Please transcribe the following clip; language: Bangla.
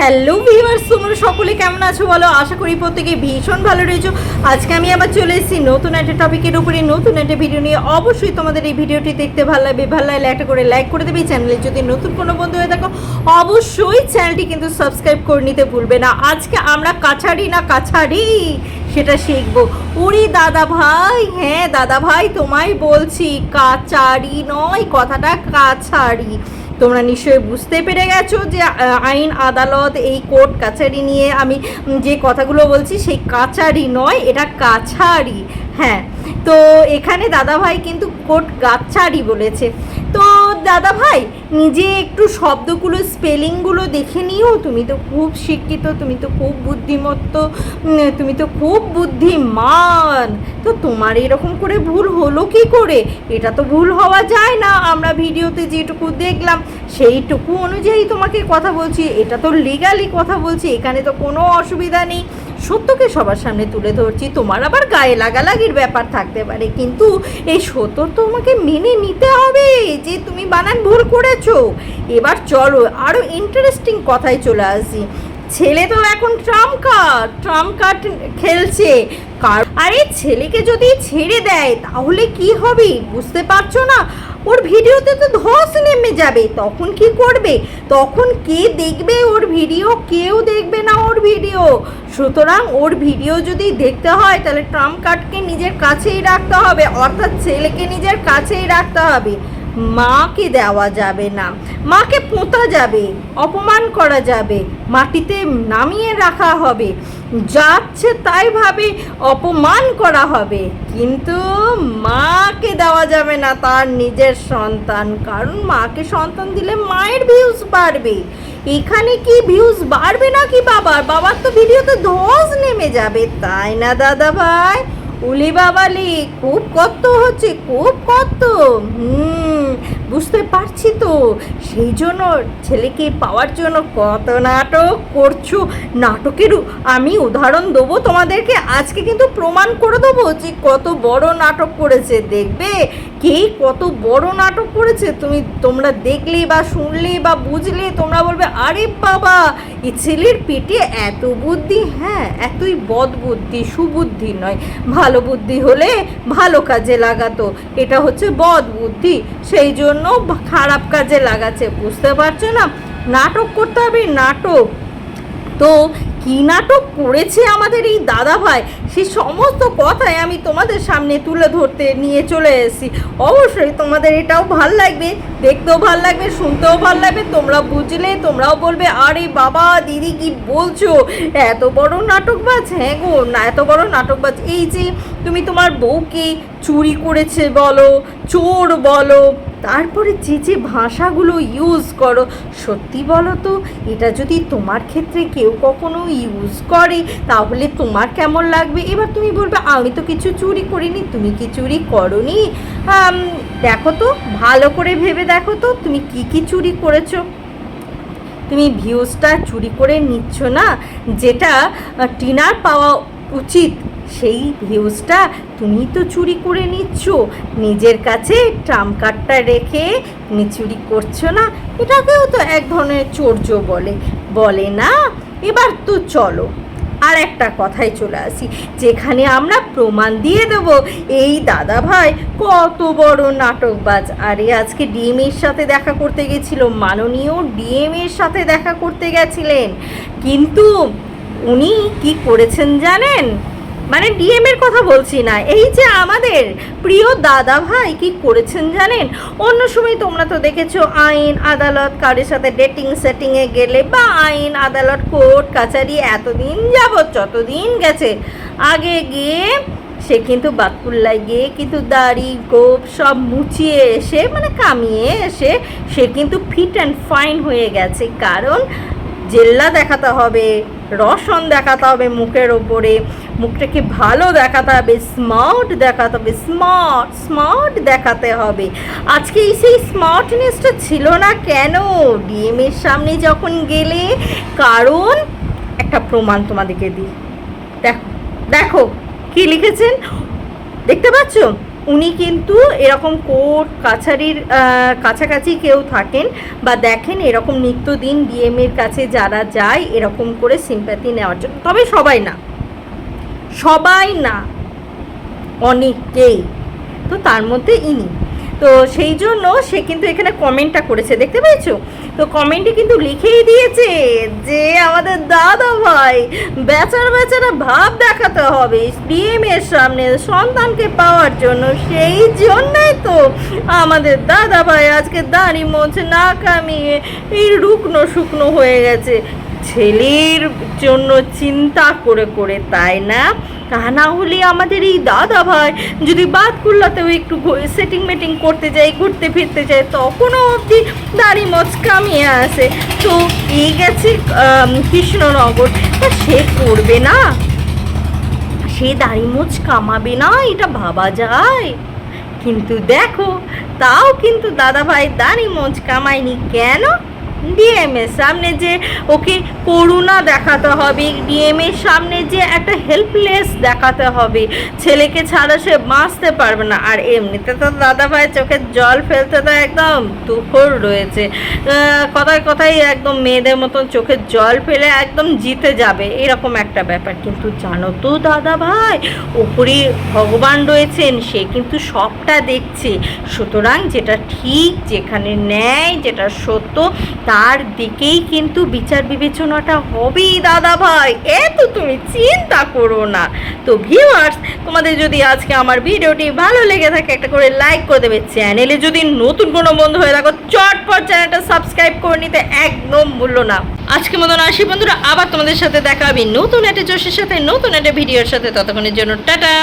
হ্যালো ভিউয়ার্স, তোমরা সকলে কেমন আছো বলো? আশা করি প্রত্যেকে ভীষণ ভালো রয়েছো। আজকে আমি আবার চলে এসেছি নতুন একটা টপিকের উপরে, নতুন একটা ভিডিও নিয়ে। অবশ্যই তোমাদের এই ভিডিওটি দেখতে ভালো লাগবে। ভালো লাগলে একটা করে লাইক করে দেবে। চ্যানেলে যদি নতুন কোনো বন্ধু হয়ে থাকো, অবশ্যই চ্যানেলটি কিন্তু সাবস্ক্রাইব করে নিতে ভুলবে না। আজকে আমরা কাছাড়ি না কাছাড়ি সেটা শিখব। উড়ি দাদা ভাই হ্যাঁ দাদা ভাই, তোমায় বলছি কাচারি নয়, কথাটা কাছাড়ি তোমরা নিশ্চয়ই বুঝতে পেরে গেছো যে আইন, আদালত এই কোর্ট কাছারি নিয়ে আমি যে কথাগুলো বলছি সেই কাছারি নয়, এটা কাছারি। হ্যাঁ তো এখানে দাদাভাই কিন্তু কোর্ট গাছারি বলেছে। দাদা ভাই নিজে একটু শব্দগুলো, স্পেলিংগুলো দেখে নিও। তুমি তো খুব শিক্ষিত, তুমি তো খুব বুদ্ধিমত্ত তুমি তো খুব বুদ্ধিমান। তো তোমার এরকম করে ভুল হলো কি করে? এটা তো ভুল হওয়া যায় না। আমরা ভিডিওতে যেটুকু দেখলাম, সেইটুকু অনুযায়ী তোমাকে কথা বলছি। এটা তো লিগালি কথা বলছি। এখানে তো কোনো অসুবিধা নেই। সত্যকে সবার সামনে তুলে ধরছি, তোমার আবার গায়ে লাগালাগির ব্যাপার থাকতে পারে। কিন্তু এই সত্য তোমাকে মেনে নিতে হবে যে তুমি বানান ভুল করেছ। এবার চলো আরও ইন্টারেস্টিং কথায় চলে আসি। ছেলে তো এখন ট্রাম কার্ড ট্রাম কার্ড খেলছে। কার আরে ছেলেকে যদি ছেড়ে দেয়, তাহলে কি হবে? বুঝতে পারছ না? ওর ভিডিওতে তো ধস নেমে যাবে। তখন কি করবে? তখন কে দেখবে ওর ভিডিও? কেউ দেখবে না ওর ভিডিও। সুতরাং ওর ভিডিও যদি দেখতে হয়, তাহলে ট্রাম্প কার্ডকে নিজের কাছেই রাখতে হবে, অর্থাৎ ছেলেকে নিজের কাছেই রাখতে হবে। মাকে দেওয়া যাবে না। মাকে পোঁতা যাবে, অপমান করা যাবে, মাটিতে নামিয়ে রাখা হবে। যাচ্ছে তাই ভাবে অপমান করা হবে, কিন্তু মাকে দেওয়া যাবে না তার নিজের সন্তান, কারণ মাকে সন্তান দিলে মায়ের ভিউজ বাড়বে। এখানে কি ভিউজ বাড়বে নাকি বাবার? বাবার তো ভিডিওতে ধস নেমে যাবে, তাই না দাদা ভাই? উলি বাবালি খুব কত হচ্ছে, খুব কত হুম, বুঝতে পারছি তো। সেই জন্য ছেলেকে পাওয়ার জন্য কত নাটক করছ? নাটকের আমি উদাহরণ দেবো তোমাদেরকে। আজকে কিন্তু প্রমাণ করে দেবো যে কত বড় নাটক করেছে, দেখবে? কে কত বড় নাটক করেছে? তুমি তোমরা দেখলে বা শুনলে বা বুঝলে, তোমরা বলবে, আরে বাবা এই ছেলের পেটে এত বুদ্ধি? হ্যাঁ এতই বদ বুদ্ধি, সুবুদ্ধি নয়। ভালো বুদ্ধি হলে ভালো কাজে লাগাতো। এটা হচ্ছে বদ বুদ্ধি। সেই জন্য খারাপ কাজে লাগাচ্ছে। বুঝতে পারছ না? নাটক করতে হবে, নাটক। তো কি নাটক করেছে আমাদের এই দাদা ভাই সেই সমস্ত কথাই আমি তোমাদের সামনে তুলে ধরতে নিয়ে চলে এসেছি। অবশ্যই তোমাদের এটাও ভালো লাগবে, দেখতেও ভালো লাগবে, শুনতেও ভালো লাগবে। তোমরা বুঝলে, তোমরাও বলবে, আরে বাবা, দিদি কি বলছো? এত বড় নাটকবাজ? হ্যাঁ গো, না, এত বড় নাটকবাজ। এই যে, তুমি তোমার বউকে চুরি করেছে বলো, চোর বলো, তারপরে যে যে ভাষাগুলো ইউজ করো, সত্যি বলো তো, এটা যদি তোমার ক্ষেত্রে কেউ কখনো ইউজ করে, তাহলে তোমার কেমন লাগবে? এবার তুমি বলবে, আমি তো কিছু চুরি করিনি, তুমি কি চুরি করনি? দেখো তো, ভালো করে ভেবে দেখো তো, তুমি কি কি চুরি করেছ? তুমি ভিউজটা চুরি করে নিচ্ছ না? যেটা টিনার পাওয়া উচিত সেই ভিউজটা তুমি তো চুরি করে নিচ্ছ। নিজের কাছে ট্রাম কার্ডটা রেখে তুমি চুরি করছ না, এটাকেও তো এক ধরনের চোর্য বলে। বলে না, এবার তো চলো। আর একটা কথায় চলে আসি, যেখানে আমরা প্রমাণ দিয়ে দেব, এই দাদা ভাই কত বড় নাটকবাজ। আরে, আজকে ডিএম এর সাথে দেখা করতে গেছিল, মাননীয় ডিএম এর সাথে দেখা করতে গেছিলেন। কিন্তু উনি কি করেছেন জানেন? মানে ডিএম এর কথা বলছি না, এই যে আমাদের প্রিয় দাদা ভাই কি করেছেন জানেন? অন্য সময় তোমরা তো দেখেছ আইন, আদালত, কারোর সাথে ডেটিং সেটিংয়ে গেলে বা আইন, আদালত, কোর্ট, কাছারি এতদিন যাবৎ যতদিন গেছে, আগে গিয়ে সে কিন্তু বাতকুল্লায় গিয়ে কিন্তু দাড়ি, গোপ সব মুচিয়ে এসে মানে কামিয়ে এসে সে কিন্তু ফিট অ্যান্ড ফাইন হয়ে গেছে। কারণ জেল্লা দেখাতে হবে, রসন দেখাতে হবে মুখের ওপরে মুখটাকে ভালো দেখাতে হবে স্মার্ট দেখাতে হবে স্মার্ট স্মার্ট দেখাতে হবে। আজকে সেই স্মার্টনেসটা ছিল না কেন? ডিএম এর সামনে যখন গেলে, কারণ একটা প্রমাণ তোমাদেরকে দিই। দেখো দেখো, কি লিখেছেন? দেখতে পাচ্ছ? উনি কিন্তু এরকম কোর্ট কাছারির কাছাকাছি কেউ থাকেন বা দেখেন এরকম নিত্যদিন ডিএমের কাছে যারা যায়, এরকম করে সিম্প্যাথি নেওয়ার জন্য। তবে সবাই না। সবাই না অনেকেই তো তার মধ্যে ইনি। তো সেই জন্য সে কিন্তু এখানে কমেন্টটা করেছে, দেখতে পেয়েছ? তো কমেন্টে কিন্তু লিখেই দিয়েছে যে, আমাদের দাদা ভাই বেচার বেচারা ভাব দেখাতে হবে। ডিএম এর সামনে সন্তানকে পাওয়ার জন্য। সেই জন্যই তো আমাদের দাদা ভাই আজকে দাড়ি মোছ, না কামিয়ে এই রুকনো শুকনো হয়ে গেছে। ছেলের জন্য চিন্তা করে করে, তাই না? তা না হলে আমাদের এই দাদা ভাই যদি বাদ কুল্লাতেও একটু সেটিং মেটিং করতে যাই ঘুরতে ফিরতে যাই তখনও অবধি দাড়ি মচ কামিয়ে আসে। তো এই গেছে কৃষ্ণনগর। তা সে করবে না? সে দাড়ি মোচ কামাবে না, এটা ভাবা যায়। কিন্তু দেখো, তাও কিন্তু দাদা ভাই দাড়ি মোচ কামায়নি। কেন? ডিএম এর সামনে যে ওকে করুণা দেখাতে হবে ডিএম এর সামনে যে একটা হেল্পলেস দেখাতে হবে, ছেলেকে ছাড়া সে বাঁচতে পারবে না। আর এমনিতে তো দাদা ভাই চোখের জল ফেলতে তো একদম তুখর রয়েছে। কথায় কথায় একদম মেয়েদের মতন চোখের জল ফেলে একদম জিতে যাবে, এরকম একটা ব্যাপার। কিন্তু জানো তো দাদা ভাই ওপরে ভগবান রয়েছেন, সে কিন্তু সবটা দেখছে। সুতরাং যেটা ঠিক, যেখানে ন্যায়, যেটা সত্য তার দিকেই কিন্তু বিচার বিবেচনাটা হবেই, দাদা ভাই। এত তুমি চিন্তা করো না। তো ভিউয়ার্স তোমাদের যদি আজকে আমার ভিডিওটি ভালো লেগে থাকে, একটা করে লাইক করে দেবে। চ্যানেলে যদি নতুন কোনো বন্ধু হয়ে থাকো, চটপট চ্যানেলটা সাবস্ক্রাইব করে নিতে একদম ভুললো না। আজকে মতন আসি বন্ধুরা, আবার তোমাদের সাথে দেখা হবে নতুন একটা জোশের সাথে, নতুন একটা ভিডিওর সাথে। ততক্ষণের জন্য টাটা।